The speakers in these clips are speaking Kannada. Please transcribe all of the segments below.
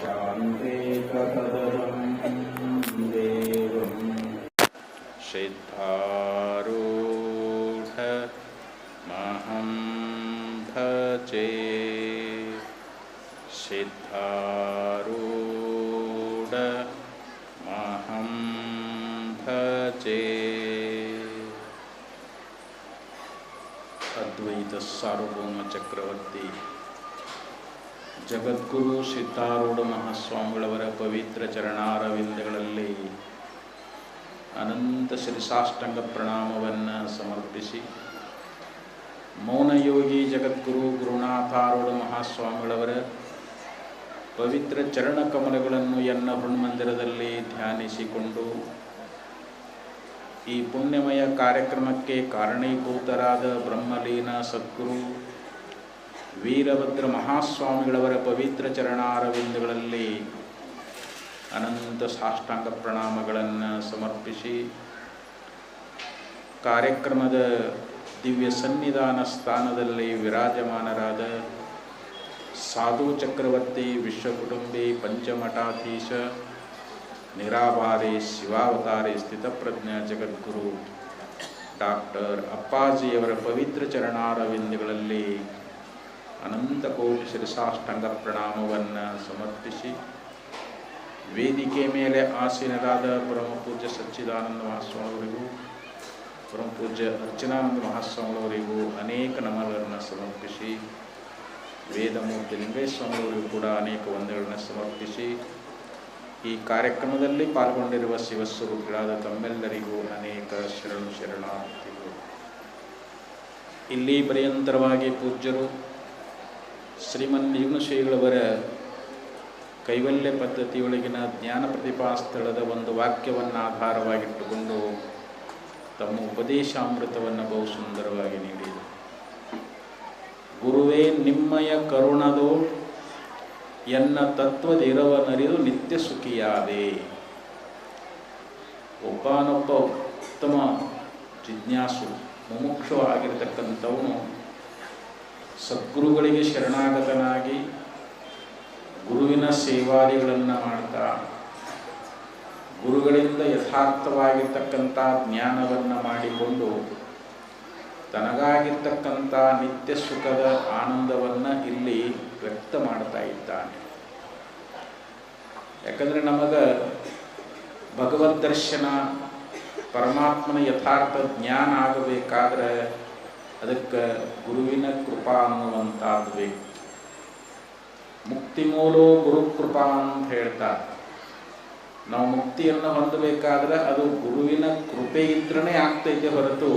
शान्तिकपदम् देवम् सिद्धारूढमहं भजे। सिद्धारूढमहं भजे। अद्वैतसार्वभौमचक्रवर्ती। ಜಗದ್ಗುರು ಸಿದ್ಧಾರೂಢ ಮಹಾಸ್ವಾಮಿಗಳವರ ಪವಿತ್ರ ಚರಣಾರವಿಂದಗಳಲ್ಲಿ ಅನಂತ ಶ್ರೀಸಾಷ್ಟಾಂಗ ಪ್ರಣಾಮವನ್ನು ಸಮರ್ಪಿಸಿ ಮೌನಯೋಗಿ ಜಗದ್ಗುರು ಗುರುನಾಥಾರೂಢ ಮಹಾಸ್ವಾಮಿಗಳವರ ಪವಿತ್ರ ಚರಣ ಕಮಲಗಳನ್ನು ಎನ್ನ ಹೃಣ್ಮಂದಿರದಲ್ಲಿ ಧ್ಯಾನಿಸಿಕೊಂಡು ಈ ಪುಣ್ಯಮಯ ಕಾರ್ಯಕ್ರಮಕ್ಕೆ ಕಾರಣೀಭೂತರಾದ ಬ್ರಹ್ಮಲೀನ ಸದ್ಗುರು ವೀರಭದ್ರ ಮಹಾಸ್ವಾಮಿಗಳವರ ಪವಿತ್ರ ಚರಣಾರವಿಂದಗಳಲ್ಲಿ ಅನಂತ ಸಾಷ್ಟಾಂಗ ಪ್ರಣಾಮಗಳನ್ನು ಸಮರ್ಪಿಸಿ ಕಾರ್ಯಕ್ರಮದ ದಿವ್ಯ ಸನ್ನಿಧಾನ ಸ್ಥಾನದಲ್ಲಿ ವಿರಾಜಮಾನರಾದ ಸಾಧು ಚಕ್ರವರ್ತಿ, ವಿಶ್ವಕುಟುಂಬಿ, ಪಂಚಮಠಾಧೀಶ ನಿರಾಭಾರಿ ಶಿವಾವತಾರಿ ಸ್ಥಿತಪ್ರಜ್ಞ ಜಗದ್ಗುರು ಡಾಕ್ಟರ್ ಅಪ್ಪಾಜಿಯವರ ಪವಿತ್ರ ಚರಣಾರವಿಂದಗಳಲ್ಲಿ ಅನಂತ ಕೋಟಿ ಶಿರಸಾಷ್ಟಾಂಗ ಪ್ರಣಾಮವನ್ನು ಸಮರ್ಪಿಸಿ ವೇದಿಕೆ ಮೇಲೆ ಆಸೀನರಾದ ಪರಮ ಪೂಜ್ಯ ಸಚ್ಚಿದಾನಂದ ಮಹಾಸ್ವಾಮಿಗಳಿಗೂ, ಪರಮಪೂಜ್ಯ ಅರ್ಚನಾನಂದ ಮಹಾಸ್ವಾಮಿಯವರಿಗೂ ಅನೇಕ ನಮನಗಳನ್ನು ಸಮರ್ಪಿಸಿ, ವೇದಮೂರ್ತಿ ಲಿಂಗೇಶ್ವರವರಿಗೂ ಕೂಡ ಅನೇಕ ವಂದನೆಗಳನ್ನು ಸಮರ್ಪಿಸಿ, ಈ ಕಾರ್ಯಕ್ರಮದಲ್ಲಿ ಪಾಲ್ಗೊಂಡಿರುವ ಶಿವಸ್ವರೂಪಿಗಳಾದ ತಮ್ಮೆಲ್ಲರಿಗೂ ಅನೇಕ ಶರಣು ಶರಣಾರ್ಥಿಗಳು. ಇಲ್ಲಿ ಪರ್ಯಂತರವಾಗಿ ಪೂಜ್ಯರು ಶ್ರೀಮನ್ ಶ್ರೀಗಳವರ ಕೈವಲ್ಯ ಪದ್ಧತಿಯೊಳಗಿನ ಜ್ಞಾನ ಪ್ರತಿಭಾ ಸ್ಥಳದ ಒಂದು ವಾಕ್ಯವನ್ನು ಆಧಾರವಾಗಿಟ್ಟುಕೊಂಡು ತಮ್ಮ ಉಪದೇಶಾಮೃತವನ್ನು ಬಹು ಸುಂದರವಾಗಿ ನೀಡಿದರು. ಗುರುವೇ, ನಿಮ್ಮಯ ಕರುಣದು ಎನ್ನ ತತ್ವದಿರವನರಿದು ನಿತ್ಯ ಸುಖಿಯಾದೆ. ಒಬ್ಬನೊಬ್ಬ ಉತ್ತಮ ಜಿಜ್ಞಾಸು, ಮುಮುಕ್ಷು ಆಗಿರತಕ್ಕಂಥವನು ಸದ್ಗುರುಗಳಿಗೆ ಶರಣಾಗತನಾಗಿ ಗುರುವಿನ ಸೇವಾದಿಗಳನ್ನು ಮಾಡ್ತಾ ಗುರುಗಳಿಂದ ಯಥಾರ್ಥವಾಗಿರ್ತಕ್ಕಂಥ ಜ್ಞಾನವನ್ನು ಮಾಡಿಕೊಂಡು ತನಗಾಗಿರ್ತಕ್ಕಂಥ ನಿತ್ಯ ಸುಖದ ಆನಂದವನ್ನು ಇಲ್ಲಿ ವ್ಯಕ್ತ ಮಾಡ್ತಾ ಇದ್ದಾನೆ. ಯಾಕಂದರೆ ನಮಗೆ ಭಗವದ್ ದರ್ಶನ, ಪರಮಾತ್ಮನ ಯಥಾರ್ಥ ಜ್ಞಾನ ಆಗಬೇಕಾದ್ರೆ ಅದಕ್ಕೆ ಗುರುವಿನ ಕೃಪಾ ಅನ್ನುವಂಥದ್ದು ಬೇಕು ಮುಕ್ತಿ ಮೂಲೋ ಗುರು ಕೃಪಾ ಅಂತ ಹೇಳ್ತಾರೆ. ನಾವು ಮುಕ್ತಿಯನ್ನು ಹೊಂದಬೇಕಾದ್ರೆ ಅದು ಗುರುವಿನ ಕೃಪೆ ಇದ್ರೇ ಆಗ್ತೈತೆ ಹೊರತು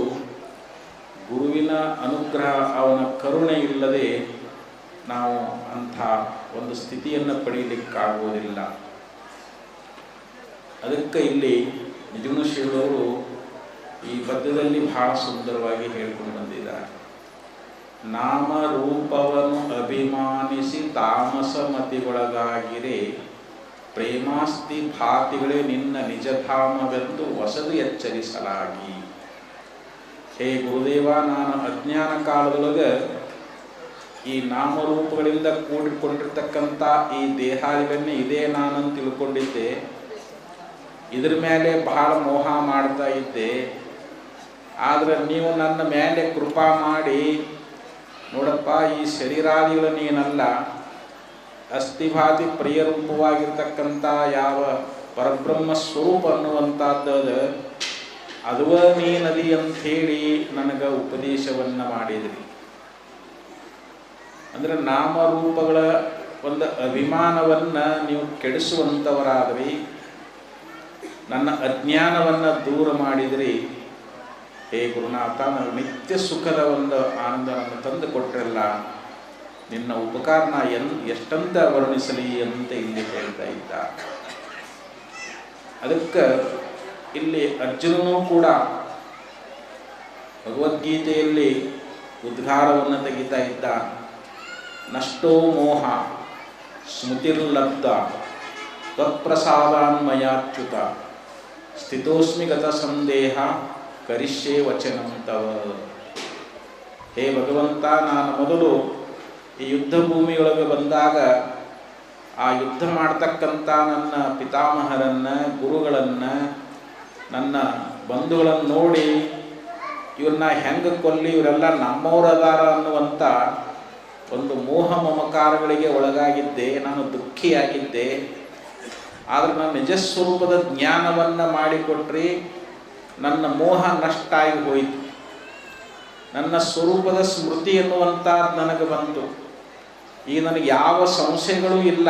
ಗುರುವಿನ ಅನುಗ್ರಹ, ಅವನ ಕರುಣೆ ಇಲ್ಲದೆ ನಾವು ಅಂಥ ಒಂದು ಸ್ಥಿತಿಯನ್ನು ಪಡೆಯಲಿಕ್ಕಾಗುವುದಿಲ್ಲ ಅದಕ್ಕೆ ಇಲ್ಲಿ ನಿಜಗುಣಶೀಲವರು ಈ ಪದ್ಯದಲ್ಲಿ ಬಹಳ ಸುಂದರವಾಗಿ ಹೇಳ್ಕೊಂಡು ಬಂದಿದ್ದಾರೆ. ನಾಮ ರೂಪವನ್ನು ಅಭಿಮಾನಿಸಿ ತಾಮಸ ಮತಿಗೊಳಗಾಗಿರೆ. ಪ್ರೇಮಾಸ್ತಿ ಭಾತಿಗಳೇ ನಿನ್ನ ನಿಜಧಾಮವೆಂದು ಹೊಸದು ಎಚ್ಚರಿಸಲಾಗಿ. ಹೇ ಗುರುದೇವ, ನಾನು ಅಜ್ಞಾನ ಕಾಲದೊಳಗೆ ಈ ನಾಮರೂಪಗಳಿಂದ ಕೂಡಿಕೊಂಡಿರ್ತಕ್ಕಂಥ ಈ ದೇಹಾದಿಗಳನ್ನೇ ಇದೇ ನಾನಂತ ತಿಳ್ಕೊಂಡಿದ್ದೆ. ಇದ್ರ ಮೇಲೆ ಬಹಳ ಮೋಹ ಮಾಡ್ತಾ ಇದ್ದೆ. ಆದರೆ ನೀವು ನನ್ನ ಮೇಲೆ ಕೃಪಾ ಮಾಡಿ, ನೋಡಪ್ಪ, ಈ ಶರೀರಾದಿಗಳು ನೀನಲ್ಲ, ಅಸ್ಥಿಭಾತಿ ಪ್ರಿಯರೂಪವಾಗಿರ್ತಕ್ಕಂಥ ಯಾವ ಪರಬ್ರಹ್ಮ ಸ್ವರೂಪ ಅನ್ನುವಂಥದ್ದು ಅದುವ ನೀ ನದಿ ಅಂಥೇಳಿ ನನಗೆ ಉಪದೇಶವನ್ನು ಮಾಡಿದ್ರಿ. ಅಂದರೆ ನಾಮರೂಪಗಳ ಒಂದು ಅಭಿಮಾನವನ್ನು ನೀವು ಕೆಡಿಸುವಂಥವರಾದ್ರಿ, ನನ್ನ ಅಜ್ಞಾನವನ್ನು ದೂರ ಮಾಡಿದ್ರಿ ಹೇ ಗುರುನಾಥ ನನಗೆ ನಿತ್ಯ ಸುಖದ ಒಂದು ಆನಂದವನ್ನು ತಂದು ಕೊಟ್ಟರಲ್ಲ ನಿನ್ನ ಉಪಕಾರನ ಎನ್, ಎಷ್ಟಂತ ವರ್ಣಿಸಲಿ ಅಂತ ಇಲ್ಲಿ ಹೇಳ್ತಾ ಇದ್ದ. ಅದಕ್ಕೆ ಇಲ್ಲಿ ಅರ್ಜುನನು ಕೂಡ ಭಗವದ್ಗೀತೆಯಲ್ಲಿ ಉದ್ಗಾರವನ್ನು ತೆಗಿತಾ ಇದ್ದ. ನಷ್ಟೋ ಮೋಹ, ಸ್ಮೃತಿರ್ಲಬ್ಧ ತ್ವತ್ಪ್ರಸಾದಾನ್ಮಯಾಚ್ಯುತ ಸ್ಥಿತೋಸ್ಮಿ ಗತ ಸಂದೇಹ ಕರಿಷ್ಯೆ ವಚನ ತವ. ಹೇ ಭಗವಂತ, ನಾನು ಮೊದಲು ಈ ಯುದ್ಧ ಭೂಮಿಯೊಳಗೆ ಬಂದಾಗ ಆ ಯುದ್ಧ ಮಾಡ್ತಕ್ಕಂಥ ನನ್ನ ಪಿತಾಮಹರನ್ನು, ಗುರುಗಳನ್ನು, ನನ್ನ ಬಂಧುಗಳನ್ನು ನೋಡಿ ಇವ್ರನ್ನ ಹೆಂಗೆ ಕೊಲ್ಲಿ, ಇವರೆಲ್ಲ ನಮ್ಮವರದಾರ ಅನ್ನುವಂಥ ಒಂದು ಮೋಹ ಮಮಕಾರಗಳಿಗೆ ಒಳಗಾಗಿದ್ದೆ, ನಾನು ದುಃಖಿಯಾಗಿದ್ದೆ. ಆದರೆ ನನ್ನ ನಿಜಸ್ವರೂಪದ ಜ್ಞಾನವನ್ನು ಮಾಡಿಕೊಟ್ರಿ ನನ್ನ ಮೋಹ ನಷ್ಟ ಆಗಿ ಹೋಯಿತು. ನನ್ನ ಸ್ವರೂಪದ ಸ್ಮೃತಿ ಎನ್ನುವಂಥದ್ದು ನನಗೆ ಬಂತು. ಈಗ ನನಗೆ ಯಾವ ಸಂಶಯಗಳು ಇಲ್ಲ.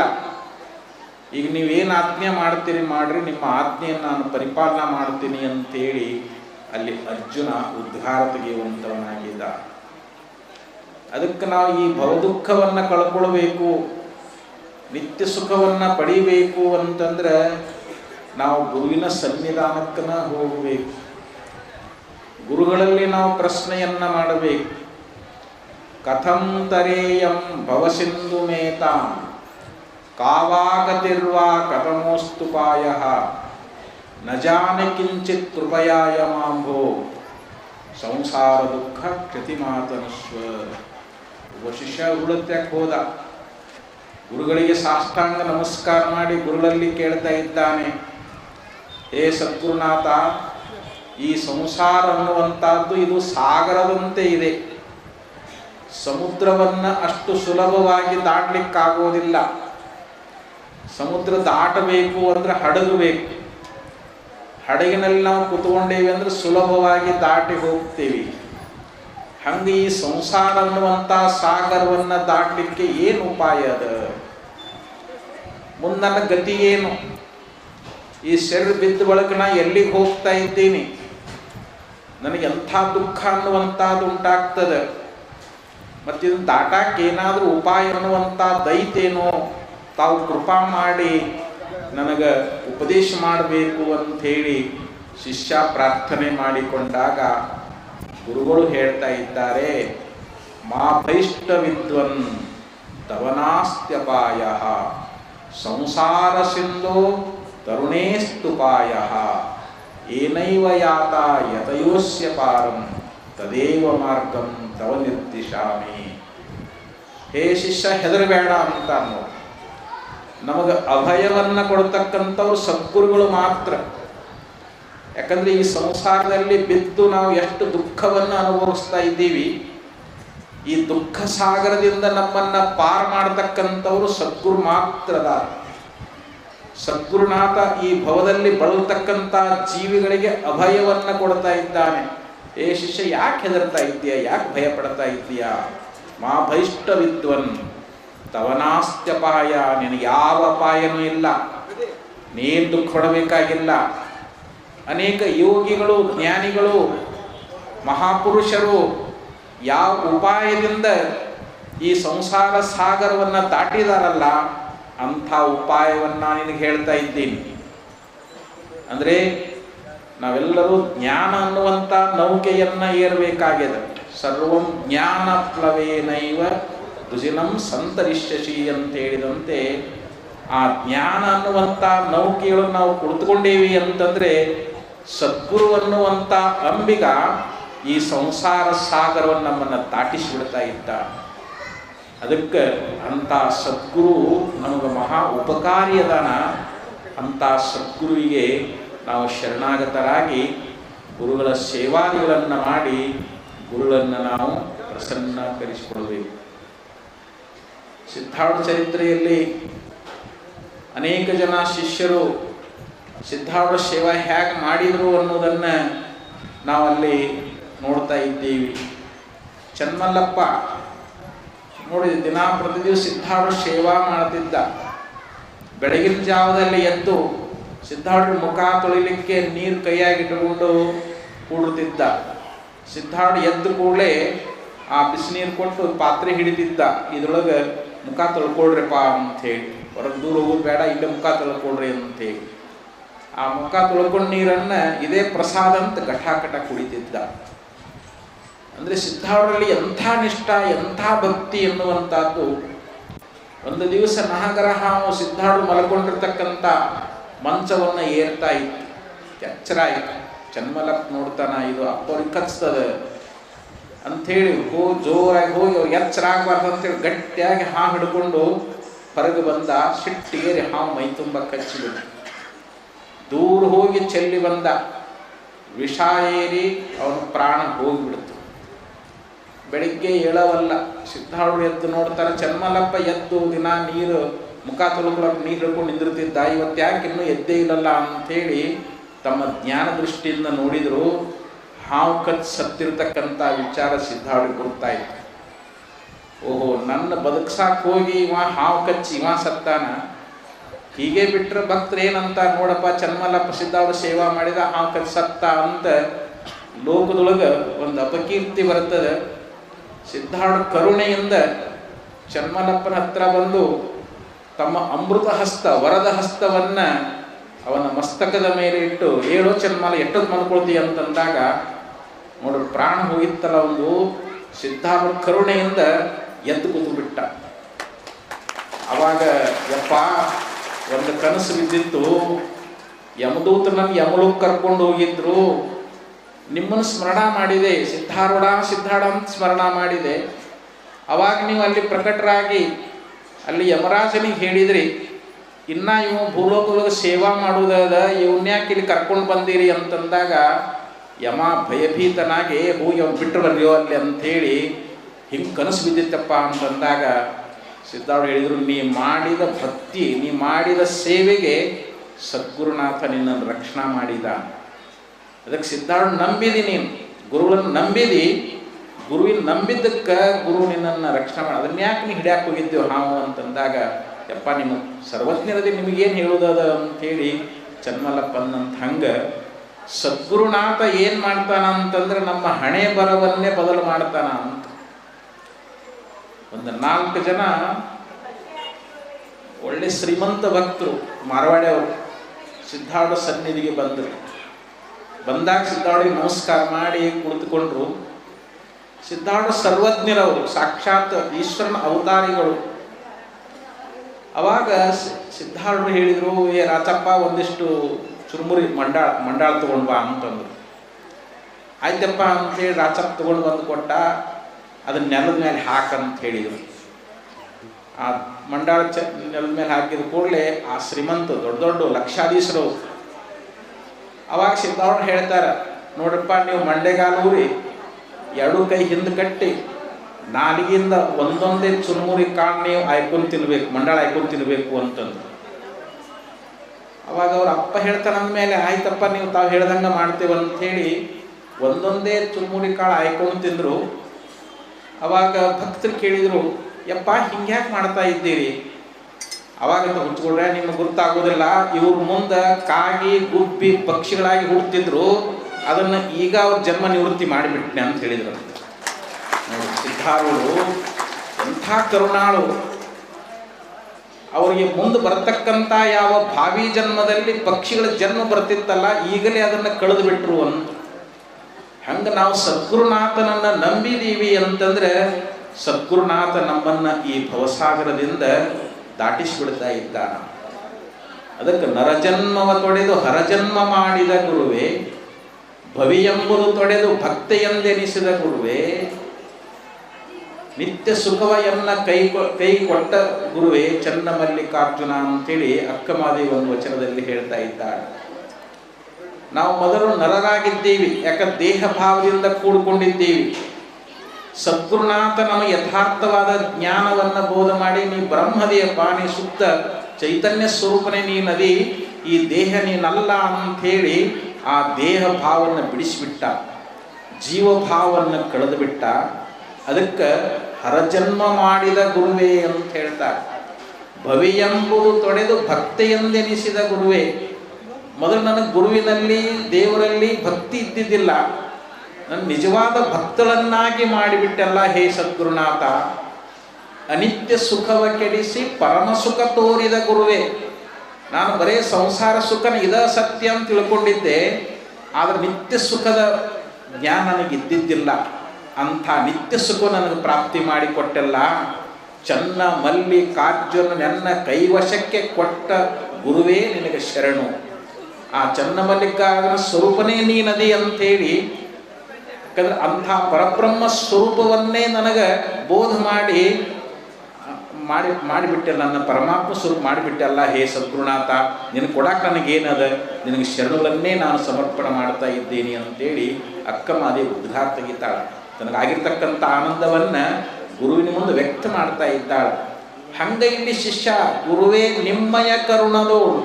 ಈಗ ನೀವೇನು ಆಜ್ಞೆ ಮಾಡ್ತೀರಿ ಮಾಡ್ರಿ, ನಿಮ್ಮ ಆಜ್ಞೆಯನ್ನು ನಾನು ಪರಿಪಾಲನೆ ಮಾಡ್ತೀನಿ ಅಂತೇಳಿ ಅಲ್ಲಿ ಅರ್ಜುನ ಉದ್ಧಾರ ತೆಗೆಯುವಂಥವನಾಗಿದ್ದ ಅದಕ್ಕೆ ನಾವು ಈ ಭವದುಃಖವನ್ನು ಕಳ್ಕೊಳ್ಬೇಕು ನಿತ್ಯ ಸುಖವನ್ನು ಪಡಿಬೇಕು ಅಂತಂದ್ರೆ ನಾವು ಗುರುವಿನ ಸನ್ನಿಧಾನಕ್ಕನ ಹೋಗಬೇಕು. ಗುರುಗಳಲ್ಲಿ ನಾವು ಪ್ರಶ್ನೆಯನ್ನ ಮಾಡಬೇಕು. ಕಥಂ ತರೇಯಂ ಭವಸಿಂಧು ಮೇತಾ. ಕಾವಾಗತಿರ್ವಾ ಕಥಮೋಸ್ತುಪಾಯ ನ ಜಾನೆ ಕಿಂಚಿತ್ ಕೃಪಯಾಯ ಮಾಂಭೋ ಸಂಸಾರ ದುಃಖ ಕ್ಷತಿ ಮಾತನಸ್ವ ಒಬ್ಬ ಶಿಷ್ಯ ಉಳತ್ಯಕ್ಕೆ ಹೋದ. ಗುರುಗಳಿಗೆ ಸಾಷ್ಟಾಂಗ ನಮಸ್ಕಾರ ಮಾಡಿ ಗುರುಗಳಲ್ಲಿ ಕೇಳ್ತಾ ಇದ್ದಾನೆ. ಹೇ ಸದ್ಗುರುನಾಥ, ಈ ಸಂಸಾರ ಅನ್ನುವಂಥದ್ದು ಇದು ಸಾಗರದಂತೆ ಇದೆ. ಸಮುದ್ರವನ್ನು ಅಷ್ಟು ಸುಲಭವಾಗಿ ದಾಟಲಿಕ್ಕಾಗೋದಿಲ್ಲ. ಸಮುದ್ರ ದಾಟಬೇಕು ಅಂದ್ರೆ ಹಡಗು ಬೇಕು ಹಡಗಿನಲ್ಲಿ ನಾವು ಕುತ್ಕೊಂಡೇವಿ ಅಂದ್ರೆ ಸುಲಭವಾಗಿ ದಾಟಿ ಹೋಗ್ತೀವಿ. ಹಂಗೆ ಈ ಸಂಸಾರ ಅನ್ನುವಂಥ ಸಾಗರವನ್ನು ದಾಟಲಿಕ್ಕೆ ಏನು ಉಪಾಯ ಅದ? ಮುಂದನ್ನ ಗತಿ ಏನು? ಈ ಶರೀರ ಬಿದ್ದ ಬಳಿಕ ನಾ ಎಲ್ಲಿಗೆ ಹೋಗ್ತಾ ಇದ್ದೀನಿ? ನನಗೆ ಎಂಥ ದುಃಖ ಅನ್ನುವಂಥದ್ದು ಉಂಟಾಗ್ತದೆ. ಮತ್ತು ಇದನ್ನು ದಾಟಕ್ಕೆ ಏನಾದರೂ ಉಪಾಯ ಅನ್ನುವಂಥ ದೈತೇನೋ ತಾವು ಕೃಪಾ ಮಾಡಿ ನನಗೆ ಉಪದೇಶ ಮಾಡಬೇಕು ಅಂಥೇಳಿ ಶಿಷ್ಯ ಪ್ರಾರ್ಥನೆ ಮಾಡಿಕೊಂಡಾಗ ಗುರುಗಳು ಹೇಳ್ತಾ ಇದ್ದಾರೆ, ಮಾ ಭೈಷ್ಟ ವಿದ್ವನ್ ತವನಾಸ್ತ್ಯಪಾಯ. ಸಂಸಾರ ಸಿಂಧೋ ತರುಣೇಸ್ತುಪಾಯ. ಏನೈವ ಯಾತ ಯತಯೋಸ್ಯ ಪಾರಂ, ತದೇವ ಮಾರ್ಗಂ ತವ ನಿರ್ದಿಶಾಮಿ. ಹೇ ಶಿಷ್ಯ, ಹೆದರಬೇಡ ಅಂತ ಅನ್ನೋ ನಮಗೆ ಅಭಯವನ್ನು ಕೊಡ್ತಕ್ಕಂಥವ್ರು ಸದ್ಗುರುಗಳು ಮಾತ್ರ. ಯಾಕಂದ್ರೆ ಈ ಸಂಸಾರದಲ್ಲಿ ಬಿದ್ದು ನಾವು ಎಷ್ಟು ದುಃಖವನ್ನು ಅನುಭವಿಸ್ತಾ ಇದ್ದೀವಿ, ಈ ದುಃಖ ಸಾಗರದಿಂದ ನಮ್ಮನ್ನ ಪಾರು ಮಾಡತಕ್ಕಂಥವ್ರು ಸದ್ಗುರು ಮಾತ್ರದ ಸದ್ಗುರುನಾಥ ಈ ಭವದಲ್ಲಿ ಬಳಲ್ತಕ್ಕಂಥ ಜೀವಿಗಳಿಗೆ ಅಭಯವನ್ನ ಕೊಡ್ತಾ ಇದ್ದಾನೆ. ಏ ಶಿಷ್ಯ, ಯಾಕೆ ಹೆದರ್ತಾ ಇದ್ದೀಯಾ? ಯಾಕೆ ಭಯ ಪಡ್ತಾ ಇದ್ದೀಯಾ? ಮಾ ಭೈಷ್ಟ ವಿದ್ವನ್ ತವನಾಸ್ತ್ಯಪಾಯ ನಿನಗೆ ಯಾವ ಅಪಾಯನೂ ಇಲ್ಲ. ನೀನು ದುಃಖ ಪಡಬೇಕಾಗಿಲ್ಲ. ಅನೇಕ ಯೋಗಿಗಳು, ಜ್ಞಾನಿಗಳು, ಮಹಾಪುರುಷರು ಯಾವ ಉಪಾಯದಿಂದ ಈ ಸಂಸಾರ ಸಾಗರವನ್ನು ದಾಟಿದಾರಲ್ಲ ಅಂಥ ಉಪಾಯವನ್ನು ನಿನಗೆ ಹೇಳ್ತಾ ಇದ್ದೀನಿ. ಅಂದರೆ ನಾವೆಲ್ಲರೂ ಜ್ಞಾನ ಅನ್ನುವಂಥ ನೌಕೆಯನ್ನು ಏರಬೇಕಾಗಿದೆ ಸರ್ವಂ ಜ್ಞಾನ ಪ್ಲವೇನೈವ ದುಜಿನಂ ಸಂತರಿಷ್ಯಸಿ ಅಂತ ಹೇಳಿದಂತೆ ಆ ಜ್ಞಾನ ಅನ್ನುವಂಥ ನೌಕೆಗಳು ನಾವು ಕುಳಿತುಕೊಂಡೇವಿ ಅಂತಂದರೆ ಸದ್ಗುರು ಅನ್ನುವಂಥ ಅಂಬಿಗ ಈ ಸಂಸಾರ ಸಾಗರವನ್ನು ನಮ್ಮನ್ನು ದಾಟಿಸಿಬಿಡ್ತಾ ಇದ್ದ. ಅದಕ್ಕೆ ಅಂಥ ಸದ್ಗುರು ನಮಗೆ ಮಹಾ ಉಪಕಾರಿ ಅದಾನ. ಅಂಥ ಸದ್ಗುರುವಿಗೆ ನಾವು ಶರಣಾಗತರಾಗಿ ಗುರುಗಳ ಸೇವಾದಿಗಳನ್ನು ಮಾಡಿ ಗುರುಗಳನ್ನು ನಾವು ಪ್ರಸನ್ನಕರಿಸಿಕೊಳ್ಬೇಕು. ಸಿದ್ಧಾರ್ಥ ಚರಿತ್ರೆಯಲ್ಲಿ ಅನೇಕ ಜನ ಶಿಷ್ಯರು ಸಿದ್ಧಾರ್ಥ ಸೇವಾ ಹೇಗೆ ಮಾಡಿದರು ಅನ್ನೋದನ್ನು ನಾವಲ್ಲಿ ನೋಡ್ತಾ ಇದ್ದೀವಿ. ಚನ್ಮಲ್ಲಪ್ಪ ನೋಡಿ, ದಿನ ಪ್ರತಿದಿನ ಸಿದ್ಧಾರ್ಥ ಸೇವಾ ಮಾಡ್ತಿದ್ದ. ಬೆಳಗಿನ ಜಾವದಲ್ಲಿ ಎದ್ದು ಸಿದ್ಧಾರ್ಥ ಮುಖ ತೊಳಿಲಿಕ್ಕೆ ನೀರು ಕೈಯಾಗಿಟ್ಟುಕೊಂಡು ಕೂಡುತ್ತಿದ್ದ ಸಿದ್ಧಾರ್ಥ ಎದ್ದು ಕೂಡಲೇ ಆ ಬಿಸಿನೀರು ಕೊಟ್ಟು ಪಾತ್ರೆ ಹಿಡಿದಿದ್ದ. ಇದ್ರೊಳಗೆ ಮುಖ ತೊಳ್ಕೊಳ್ರಿಪ್ಪ ಅಂಥೇಳಿ ಹೊರಗೆ ದೂರ ಹೋಗೋದು ಬೇಡ, ಇಲ್ಲೇ ಮುಖ ತೊಳ್ಕೊಳ್ರಿ ಅಂಥೇಳಿ ಆ ಮುಖ ತೊಳ್ಕೊಂಡು ನೀರನ್ನು ಇದೇ ಪ್ರಸಾದ ಅಂತ ಘಟಾಕಟ ಕುಡಿತಿದ್ದ. ಅಂದರೆ ಸಿದ್ಧಾರ್ಥರಲ್ಲಿ ಎಂಥ ನಿಷ್ಠ, ಎಂಥ ಭಕ್ತಿ ಎನ್ನುವಂಥದ್ದು. ಒಂದು ದಿವಸ ನಹಗರಹ ಸಿದ್ಧಾರ್ಥ ಮಲ್ಕೊಂಡಿರ್ತಕ್ಕಂಥ ಮಂಚವನ್ನು ಏರ್ತಾ ಇತ್ತು. ಎಚ್ಚರ ಆಯಿತು. ಚನ್ಮಲಕ್ ನೋಡ್ತಾನ, ಇದು ಅಪ್ಪವ್ರಿಗೆ ಕಚ್ತದೆ. ಅಂಥೇಳಿ ಹೋ, ಜೋರಾಗಿ ಹೋಗಿ ಎಚ್ಚರ ಆಗಬಾರ್ದು ಅಂತೇಳಿ ಗಟ್ಟಿಯಾಗಿ ಹಾವು ಹಿಡ್ಕೊಂಡು ಹೊರಗೆ ಬಂದ ಸಿಟ್ಟಿಗೇರಿ ಹಾವು ಮೈ ತುಂಬ ಕಚ್ಚಿಬಿಟ್ಟು ದೂರ ಹೋಗಿ ಚೆಲ್ಲಿ ಬಂದ ವಿಷ ಏರಿ ಅವನ ಪ್ರಾಣ ಹೋಗಿಬಿಡ್ತು. ಬೆಳಿಗ್ಗೆ ಏಳವಲ್ಲ ಸಿದ್ಧಾಳು ಎದ್ದು ನೋಡ್ತಾರೆ ಚನ್ಮಲಪ್ಪ ಎದ್ದು ದಿನ ನೀರು, ಮುಖ ತೊಳ್ಕೊಳಕ್ಕೆ ನೀರು ಹಿಡ್ಕೊಂಡು ನಿಂದಿರ್ತಿದ್ದ. ಇವತ್ತು ಯಾಕೆ ಇನ್ನೂ ಎದ್ದೇ ಇಲ್ಲಲ್ಲ ಅಂಥೇಳಿ ತಮ್ಮ ಜ್ಞಾನ ದೃಷ್ಟಿಯಿಂದ ನೋಡಿದರೂ, ಹಾವು ಕಚ್ ಸತ್ತಿರ್ತಕ್ಕಂಥ ವಿಚಾರ ಸಿದ್ಧಾಳಿಗೆ ಇತ್ತು ಓಹೋ, ನನ್ನ ಬದುಕ್ಸಾಕ್ ಹೋಗಿ ಇವ ಹಾವು ಕಚ್ಚಿ, ಇವ ಸತ್ತಾನ? ಹೀಗೆ ಬಿಟ್ಟರೆ ಭಕ್ತರು ಏನಂತ, ನೋಡಪ್ಪ ಚನ್ಮಲಪ್ಪ ಸಿದ್ಧಾಳು ಸೇವಾ ಮಾಡಿದ, ಹಾವು ಕಚ್ಚಿ ಸತ್ತ ಅಂತ ಲೋಕದೊಳಗೆ ಒಂದು ಅಪಕೀರ್ತಿ ಬರ್ತದೆ. ಸಿದ್ಧಾರ್ಥ ಕರುಣೆಯಿಂದ ಚನ್ಮಲಪ್ಪನ ಹತ್ರ ಬಂದು ತಮ್ಮ ಅಮೃತ ಹಸ್ತ, ವರದ ಹಸ್ತವನ್ನ ಅವನ ಮಸ್ತಕದ ಮೇಲೆ ಇಟ್ಟು ಏಳೋ ಚನ್ಮಲ ಎಷ್ಟೊತ್ತು ಮಲ್ಕೊಳ್ತೀಯ? ಅಂತಂದಾಗ ನೋಡ್ರಿ ಪ್ರಾಣ ಹೋಗಿತ್ತಲ್ಲ ಒಂದು ಸಿದ್ಧಾರ್ಥ ಕರುಣೆಯಿಂದ ಎದ್ದು ಕೂತು ಬಿಟ್ಟ. ಅವಾಗ, ಯಪ್ಪ, ಒಂದು ಕನಸು ಬಿದ್ದಿತ್ತು. ಯಮದೂತ ಯಮಲೋಕ್ ಕರ್ಕೊಂಡು ಹೋಗಿದ್ರು. ನಿಮ್ಮನ್ನು ಸ್ಮರಣ ಮಾಡಿದೆ, ಸಿದ್ಧಾರೂಢ ಸಿದ್ಧಾಡ ಸ್ಮರಣ ಮಾಡಿದೆ. ಅವಾಗ ನೀವು ಅಲ್ಲಿ ಪ್ರಕಟರಾಗಿ ಅಲ್ಲಿ ಯಮರಾಜನಿಗೆ ಹೇಳಿದ್ರಿ, ಇನ್ನ ಇವು ಭೂಲೋಕದೊಳಗೆ ಸೇವಾ ಮಾಡುವುದಾದ ಇವನ್ಯಾಕೆ ಇಲ್ಲಿ ಕರ್ಕೊಂಡು ಬಂದಿರಿ ಅಂತಂದಾಗ, ಯಮ ಭಯಭೀತನಾಗಿ, ಹೂ ಅವ್ನು ಬಿಟ್ಟರು ಬರ್ರಿಯೋ ಅಲ್ಲಿ ಅಂಥೇಳಿ ಹಿಂಗೆ ಕನಸು ಬಿದ್ದಿತ್ತಪ್ಪ ಅಂತಂದಾಗ ಸಿದ್ಧಾರ್ಥ ಹೇಳಿದರು, ನೀ ಮಾಡಿದ ಭಕ್ತಿ, ನೀ ಮಾಡಿದ ಸೇವೆಗೆ ಸದ್ಗುರುನಾಥ ನಿನ್ನನ್ನು ರಕ್ಷಣಾ ಮಾಡಿದ. ಅದಕ್ಕೆ ಸಿದ್ಧಾರ್ಥ ನಂಬಿದಿ ನೀನು. ಗುರುಗಳನ್ನು ನಂಬಿದಿ. ಗುರುವಿನ ನಂಬಿದ್ದಕ್ಕೆ ಗುರು ನಿನ್ನನ್ನು ರಕ್ಷಣೆ ಮಾಡಿ. ಅದನ್ನ ಯಾಕೆ ನೀ ಹಿಡಿಯಾಕೆ ಹೋಗಿದ್ದೆವು ಹಾವು ಅಂತಂದಾಗ, ಯಪ್ಪ ನಿಮ್ಮ ಸರ್ವಜ್ಞರದಿ ನಿಮಗೇನು ಹೇಳೋದದ ಅಂಥೇಳಿ ಚನ್ಮಲಪ್ಪ ಅಂದಂತ ಹಂಗೆ, ಸದ್ಗುರುನಾಥ ಏನು ಮಾಡ್ತಾನ ಅಂತಂದ್ರೆ ನಮ್ಮ ಹಣೆ ಬರವನ್ನೇ ಬದಲು ಮಾಡ್ತಾನ ಅಂತ. ಒಂದು ನಾಲ್ಕು ಜನ ಒಳ್ಳೆ ಶ್ರೀಮಂತ ಭಕ್ತರು ಮಾರವಾಡೆಯವರು ಸಿದ್ಧಾರ್ಥ ಸನ್ನಿಧಿಗೆ ಬಂದರು. ಬಂದಾಗ ಸಿದ್ಧಾರ್ಥಿಗೆ ನಮಸ್ಕಾರ ಮಾಡಿ ಕುಳಿತುಕೊಂಡ್ರು. ಸಿದ್ಧಾರ್ಥ ಸರ್ವಜ್ಞರವರು, ಸಾಕ್ಷಾತ್ ಈಶ್ವರನ ಅವತಾರಿಗಳು. ಅವಾಗ ಸಿ- ಸಿದ್ಧಾರ್ಥರು ಹೇಳಿದರು, ಏ ರಾಚಪ್ಪ ಒಂದಿಷ್ಟು ಚುರುಮುರಿ ಮಂಡಾಳ ಮಂಡಾಳ ತಗೊಂಡು ಬಾ ಅಂತಂದ್ರು. ಆಯ್ತಪ್ಪ ಅಂತೇಳಿ ರಾಚಪ್ಪ ತಗೊಂಡು ಬಂದು ಕೊಟ್ಟ, ಅದನ್ನ ನೆಲದ ಮೇಲೆ ಹಾಕಂತ ಹೇಳಿದರು. ಆ ಮಂಡಾಳ ಚ, ನೆಲದ ಮೇಲೆ ಹಾಕಿದ ಕೂಡಲೇ ಆ ಶ್ರೀಮಂತ ದೊಡ್ಡ ದೊಡ್ಡ ಲಕ್ಷಾಧೀಶರು ಅವಾಗ ಸಿದ್ಧಾರ್ಥ ಹೇಳ್ತಾರೆ ನೋಡಪ್ಪ ನೀವು ಮಂಡೆಗಾಲೂರಿ ಎರಡು ಕೈ ಹಿಂದೆ ಕಟ್ಟಿ ನಾಲಿಗೆಯಿಂದ ಒಂದೊಂದೇ ಚುರುಮುರಿ ಕಾಳು ನೀವು ಆಯ್ಕೊಂಡು ತಿನ್ಬೇಕು, ಮಂಡಳ ಆಯ್ಕೊಂಡು ತಿನ್ಬೇಕು ಅಂತಂದು ಅವಾಗ ಅವ್ರ ಅಪ್ಪ ಹೇಳ್ತಾನೆ ಅಂದಮೇಲೆ ಆಯ್ತಪ್ಪ, ನೀವು ತಾವು ಹೇಳ್ದಂಗೆ ಮಾಡ್ತೇವೆ ಹೇಳಿ ಒಂದೊಂದೇ ಚುರುಮುರಿ ಕಾಳು ಆಯ್ಕೊಂಡು ತಿಂದರು. ಅವಾಗ ಭಕ್ತರು ಕೇಳಿದರು, ಯಪ್ಪ, ಹಿಂಗ್ಯಾಕೆ ಮಾಡ್ತಾ ಇದ್ದೀರಿ? ಅವಾಗ ಹುಚ್ಚಿಕೊಂಡ್ರೆ ನಿಮ್ಗೆ ಗೊತ್ತಾಗೋದಿಲ್ಲ ಇವ್ರ ಮುಂದೆ ಕಾಗಿ, ಗುಬ್ಬಿ ಪಕ್ಷಿಗಳಾಗಿ ಹುಡ್ತಿದ್ರು ಅದನ್ನು ಈಗ ಅವ್ರ ಜನ್ಮ ನಿವೃತ್ತಿ ಮಾಡಿಬಿಟ್ನೆ ಅಂತ ಹೇಳಿದ್ರು. ಸಿದ್ಧಾರೂಢರು ಎಂಥ ಕರುಣಾಳು. ಅವರಿಗೆ ಮುಂದೆ ಬರತಕ್ಕಂಥ ಯಾವ ಭಾವಿ ಜನ್ಮದಲ್ಲಿ ಪಕ್ಷಿಗಳ ಜನ್ಮ ಬರ್ತಿತ್ತಲ್ಲ, ಈಗಲೇ ಅದನ್ನು ಕಳೆದು ಬಿಟ್ರು ಅಂತ ಹಂಗೆ ನಾವು ಸದ್ಗುರುನಾಥನನ್ನು ನಂಬಿದೀವಿ ಅಂತಂದ್ರೆ, ಸದ್ಗುರುನಾಥ ನಮ್ಮನ್ನ ಈ ಭವಸಾಗರದಿಂದ ದಾಟಿಸಿಬಿಡ್ತಾ ಇದ್ದಾನ ಅದಕ್ಕೆ ನರಜನ್ಮವ ತೊಡೆದು ಹರಜನ್ಮ ಮಾಡಿದ ಗುರುವೇ, ಭವಿಯೆಂಬುದು ತೊಡೆದು ಭಕ್ತೆಯೆಂದೆನಿಸಿದ ಗುರುವೆ, ನಿತ್ಯ ಸುಖವ ಎನ್ನ ಕೈ, ಕೊ- ಕೊಟ್ಟ ಗುರುವೆ ಚನ್ನ ಮಲ್ಲಿಕಾರ್ಜುನ ಅಂತೇಳಿ ಅಕ್ಕಮಾದೇವಿ ಒಂದು ವಚನದಲ್ಲಿ ಹೇಳ್ತಾ ಇದ್ದಾಳೆ. ನಾವು ಮೊದಲು ನರರಾಗಿದ್ದೀವಿ, ಯಾಕ ದೇಹ ಭಾವದಿಂದ ಕೂಡಿಕೊಂಡಿದ್ದೀವಿ. ಸದ್ಗುರುನಾಥ ನಮ್ಮ ಯಥಾರ್ಥವಾದ ಜ್ಞಾನವನ್ನು ಬೋಧ ಮಾಡಿ ನೀ ಬ್ರಹ್ಮದೇವ ನೀ ಸುತ್ತ ಚೈತನ್ಯ ಸ್ವರೂಪನೇ ನೀ ನದಿ, ಈ ದೇಹ ನೀನಲ್ಲ ಅಂಥೇಳಿ ಆ ದೇಹ ಭಾವವನ್ನು ಬಿಡಿಸಿಬಿಟ್ಟ ಜೀವಭಾವವನ್ನು ಕಳೆದು ಬಿಟ್ಟ ಅದಕ್ಕೆ ಹರಜನ್ಮ ಮಾಡಿದ ಗುರುವೇ ಅಂತ ಹೇಳ್ತಾರೆ. ಭವಿಯೆಂಬುದು ತೊಡೆದು ಭಕ್ತಿಯೆಂದೆನಿಸಿದ ಗುರುವೇ. ಮೊದಲು ನನಗೆ ಗುರುವಿನಲ್ಲಿ, ದೇವರಲ್ಲಿ ಭಕ್ತಿ ಇದ್ದಿದ್ದಿಲ್ಲ. ನನ್ನ ನಿಜವಾದ ಭಕ್ತಳನ್ನಾಗಿ ಮಾಡಿಬಿಟ್ಟೆಲ್ಲ ಹೇ ಸದ್ಗುರುನಾಥ, ಅನಿತ್ಯ ಸುಖವ ಕೆಡಿಸಿ ಪರಮ ಸುಖ ತೋರಿದ ಗುರುವೇ. ನಾನು ಬರೇ ಸಂಸಾರ ಸುಖನ ಇದ ಸತ್ಯ ಅಂತ ತಿಳ್ಕೊಂಡಿದ್ದೆ, ಆದರೆ ನಿತ್ಯ ಸುಖದ ಜ್ಞಾನ ನನಗೆ ಇದ್ದಿದ್ದಿಲ್ಲ ಅಂಥ ನಿತ್ಯ ಸುಖ ನನಗೆ ಪ್ರಾಪ್ತಿ ಮಾಡಿಕೊಟ್ಟೆಲ್ಲ ಚನ್ನ ಕಾಜನ ನನ್ನ, ಕೈವಶಕ್ಕೆ ಕೊಟ್ಟ ಗುರುವೇ ನಿನಗೆ ಶರಣು. ಆ ಚನ್ನಮಲ್ಲಿಕಾರ್ಜುನ ಸ್ವರೂಪನೇ ನೀ ನದಿ ಅಂಥೇಳಿ ಯಾಕಂದ್ರೆ ಅಂಥ ಪರಬ್ರಹ್ಮ ಸ್ವರೂಪವನ್ನೇ ನನಗೆ ಬೋಧ ಮಾಡಿ ಮಾಡಿ ಮಾಡಿಬಿಟ್ಟೆ ನನ್ನ ಪರಮಾತ್ಮ ಸ್ವರೂಪ ಮಾಡಿಬಿಟ್ಟಲ್ಲ ಹೇ ಸದ್ಗುರುನಾಥ ನಿನಗೆ ಕೊಡಕ್ಕೆ ನನಗೇನದ? ನಿನಗೆ ಶರಣವನ್ನೇ ನಾನು ಸಮರ್ಪಣೆ ಮಾಡ್ತಾ ಇದ್ದೀನಿ ಅಂತೇಳಿ ಅಕ್ಕ ಮಾದೇವಿ ಉದ್ಘಾರ ತೆಗಿತಾಳೆ. ತನಗಾಗಿರ್ತಕ್ಕಂಥ ಆನಂದವನ್ನ ಗುರುವಿನ ಮುಂದೆ ವ್ಯಕ್ತ ಮಾಡ್ತಾ ಇದ್ದಾಳೆ. ಹಂಗೆ ಇಲ್ಲಿ ಶಿಷ್ಯ, ಗುರುವೇ ನಿಮ್ಮಯ ಕರುಣದೋಳು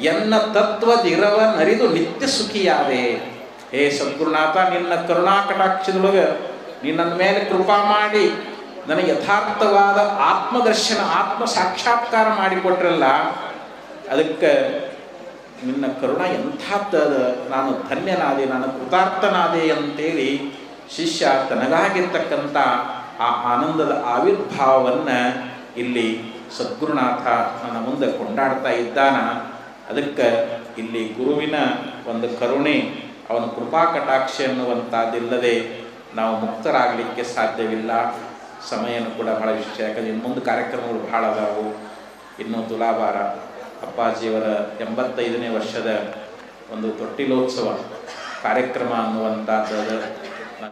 ಎನ್ನ ತತ್ವದಿರವ ನರಿದು ನಿತ್ಯ ಸುಖಿಯಾದೆ ಹೇ ಸದ್ಗುರುನಾಥ, ನಿನ್ನ ಕರುಣಾ ಕಟಾಕ್ಷದೊಳಗೆ ನಿನ್ನ ಮೇಲೆ ಕೃಪಾ ಮಾಡಿ, ನನಗೆ ಯಥಾರ್ಥವಾದ ಆತ್ಮದರ್ಶನ ಆತ್ಮ ಸಾಕ್ಷಾತ್ಕಾರ ಮಾಡಿಕೊಟ್ರಲ್ಲ, ಅದಕ್ಕೆ ನಿನ್ನ ಕರುಣ ಎಂಥದ್ದದ ನಾನು ಧನ್ಯನಾದೆ, ನಾನು ಕೃತಾರ್ಥನಾದೆ ಅಂತೇಳಿ ಶಿಷ್ಯ ತನಗಾಗಿರ್ತಕ್ಕಂಥ ಆ ಆನಂದದ ಆವಿರ್ಭಾವವನ್ನು ಇಲ್ಲಿ ಸದ್ಗುರುನಾಥ ನನ್ನ ಮುಂದೆ ಕೊಂಡಾಡ್ತಾ ಇದ್ದಾನ. ಅದಕ್ಕೆ ಇಲ್ಲಿ ಗುರುವಿನ ಒಂದು ಕರುಣೆ ಅವನ ಕೃಪಾ ಕಟಾಕ್ಷ ಎನ್ನುವಂಥದ್ದಿಲ್ಲದೆ ನಾವು ಮುಕ್ತರಾಗಲಿಕ್ಕೆ ಸಾಧ್ಯವಿಲ್ಲ. ಸಮಯನೂ ಕೂಡ ಬಹಳ ವಿಷಯ ಯಾಕಂದರೆ ಇನ್ನು ಮುಂದೆ ಕಾರ್ಯಕ್ರಮಗಳು ಬಹಳ ಅದಾವು. ಇನ್ನು ತುಲಾಭಾರ ಅಪ್ಪಾಜಿಯವರ ಎಂಬತ್ತೈದನೇ ವರ್ಷದ ಒಂದು ತೊಟ್ಟಿಲೋತ್ಸವ ಕಾರ್ಯಕ್ರಮ ಅನ್ನುವಂಥದ್ದು